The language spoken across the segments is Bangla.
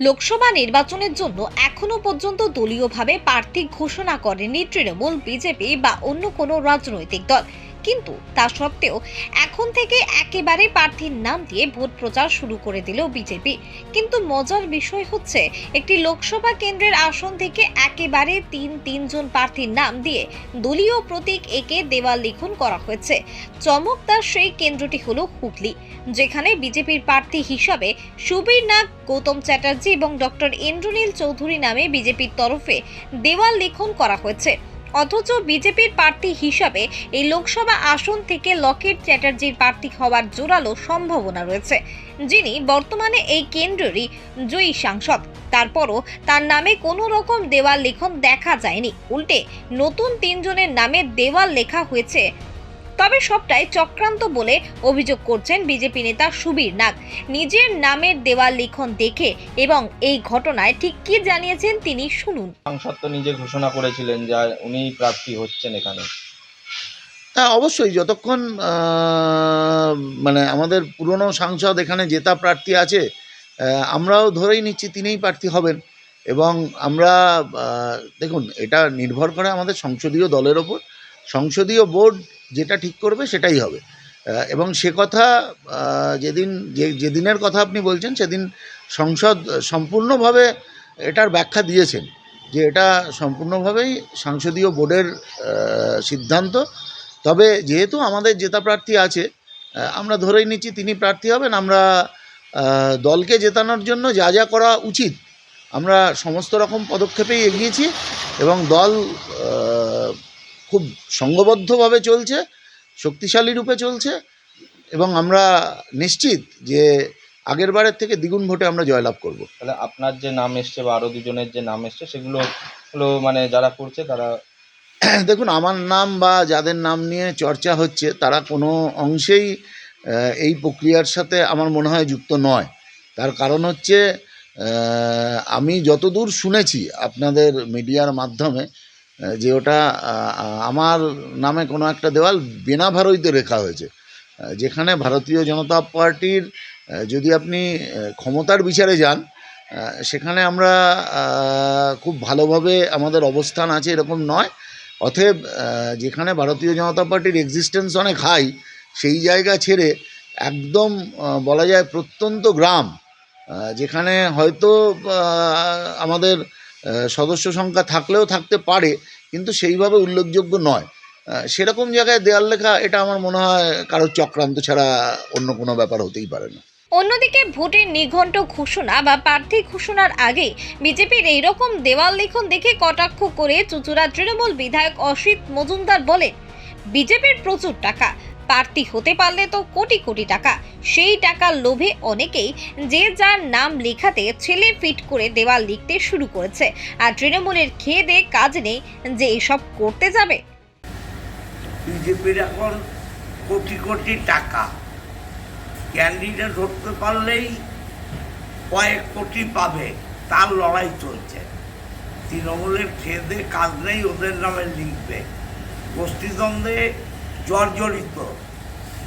লোকসভা নির্বাচনের জন্য এখনও পর্যন্ত দলীয়ভাবে প্রার্থী ঘোষণা করেনি তৃণমূল, বিজেপি বা অন্য কোনো রাজনৈতিক দল। কিন্তু তা সত্ত্বেও এখন থেকে একেবারে প্রার্থীর নাম দিয়ে ভোট প্রচার শুরু করে দিল বিজেপি। কিন্তু মজার বিষয় হচ্ছে, একটি লোকসভা কেন্দ্রের আসন থেকে একেবারে তিন তিনজন প্রার্থীর নাম দিয়ে দলীয় প্রতীক একে দেওয়াল লিখন করা হয়েছে। চমকদার সেই কেন্দ্রটি হলো হুগলি। যেখানে বিজেপির প্রার্থী হিসাবে সুবীর নাগ, গৌতম চ্যাটার্জি এবং ডক্টর ইন্দ্রনীল চৌধুরী নামে বিজেপির তরফে দেওয়াল লিখন করা হয়েছে। অথচ বিজেপির প্রার্থী হিসাবে এই লোকসভা আসন থেকে লকেট চ্যাটার্জির প্রার্থী হওয়ার জোরালো সম্ভাবনা রয়েছে। যিনি বর্তমানে এই কেন্দ্রেরই জয়ী সাংসদ। তারপরও তার নামে কোনো রকম দেওয়াল লেখন দেখা যায়নি। উল্টে নতুন তিনজনের নামে দেওয়াল লেখা হয়েছে তবে সবটাই চক্রান্ত বলে অভিযোগ করছেন বিজেপি নেতা সুবীর নাগ। নিজের নামের দেওয়াল লিখন দেখে এবং এই ঘটনায় ঠিক কি জানিয়েছেন তিনি শুনুন। সাংসদ তো নিজে ঘোষণা করেছিলেন যে উনি প্রার্থী হচ্ছেন এখানে। হ্যাঁ অবশ্যই যতক্ষণ মানে আমাদের পুরনো সাংসদ এখানে জেতা প্রার্থী আছে আমরাও ধরেই নিচ্ছি তিনিই প্রার্থী হবেন। এবং আমরা দেখুন এটা নির্ভর করে আমাদের সংসদীয় দলের ওপর। সংসদীয় বোর্ড যেটা ঠিক করবে সেটাই হবে। এবং সে কথা যেদিন, যে, যেদিনের কথা আপনি বলছেন, সেদিন সংসদ সম্পূর্ণভাবে এটার ব্যাখ্যা দিয়েছেন যে এটা সম্পূর্ণভাবেই সংসদীয় বোর্ডের সিদ্ধান্ত। তবে যেহেতু আমাদের জেতা প্রার্থী আছে আমরা ধরেই নিচ্ছি তিনি প্রার্থী হবেন, আমরা দলকে জেতানোর জন্য যা যা করা উচিত, আমরা সমস্ত রকম পদক্ষেপেই এগিয়েছি এবং দল খুব সঙ্গবদ্ধভাবে চলছে শক্তিশালী রূপে চলছে এবং আমরা নিশ্চিত যে আগের বারের থেকে দ্বিগুণ ভোটে আমরা জয়লাভ করব। তাহলে আপনার যে নাম এসছে বা আরও দুজনের যে নাম এসছে সেগুলো হলো মানে যারা করছে তারা দেখুন আমার নাম বা যাদের নাম নিয়ে চর্চা হচ্ছে তারা কোনো অংশেই এই প্রক্রিয়ার সাথে আমার মনে হয় যুক্ত নয়। তার কারণ হচ্ছে আমি যতদূর শুনেছি আপনাদের মিডিয়ার মাধ্যমে যে ওটা আমার নামে কোনো একটা দেওয়াল বেনা ভারইতে রেখা হয়েছে। যেখানে ভারতীয় জনতা পার্টির যদি আপনি ক্ষমতার বিচারে যান সেখানে আমরা খুব ভালোভাবে আমাদের অবস্থান আছে এরকম নয়। অতএব যেখানে ভারতীয় জনতা পার্টির এক্সিস্টেন্স অনেক হাই সেই জায়গা ছেড়ে একদম বলা যায় প্রত্যন্ত গ্রাম যেখানে হয়তো আমাদের সদস্য সংখ্যা থাকলেও থাকতে পারে, কিন্তু সেইভাবে উল্লেখযোগ্য নয়। সেরকম জায়গায় দেয়াল লেখা, এটা আমার মনে হয় কারোর চক্রান্ত ছাড়া অন্য কোনো ব্যাপার হতেই পারে না। অন্যদিকে ভোটের নিঘণ্ট ঘোষণা বা প্রার্থী ঘোষণার আগে বিজেপির এইরকম দেওয়াল লিখন দেখে কটাক্ষ করে চুচুড়া তৃণমূল বিধায়ক অসিত মজুমদার বলেন, বিজেপির প্রচুর টাকা প্রার্থী হতে পারলে তো কোটি কোটি টাকা। সেই টাকার লোভে অনেকেই যে যার নাম লেখাতে ছেলে ফিট করে দেওয়াল লিখতে শুরু করেছে। আর তৃণমূলের খেয়ে দে কাজ নেই যে এসব করতে যাবে। বিজেপির এখন কোটি কোটি টাকা। ক্যান্ডিডেট হতে পারলেই কয়েক কোটি পাবে। তার লড়াই চলছে। তৃণমূলের খেদে কাজ নেই, ওদের নামে লিখবে। গোষ্ঠীদ্বন্দ্বে জর্জরিত।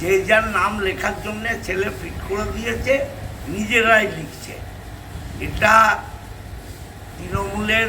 যে যার নাম লেখার জন্য ছেলে ফিট করে দিয়েছে নিজেরাই লিখছে। এটা তৃণমূলের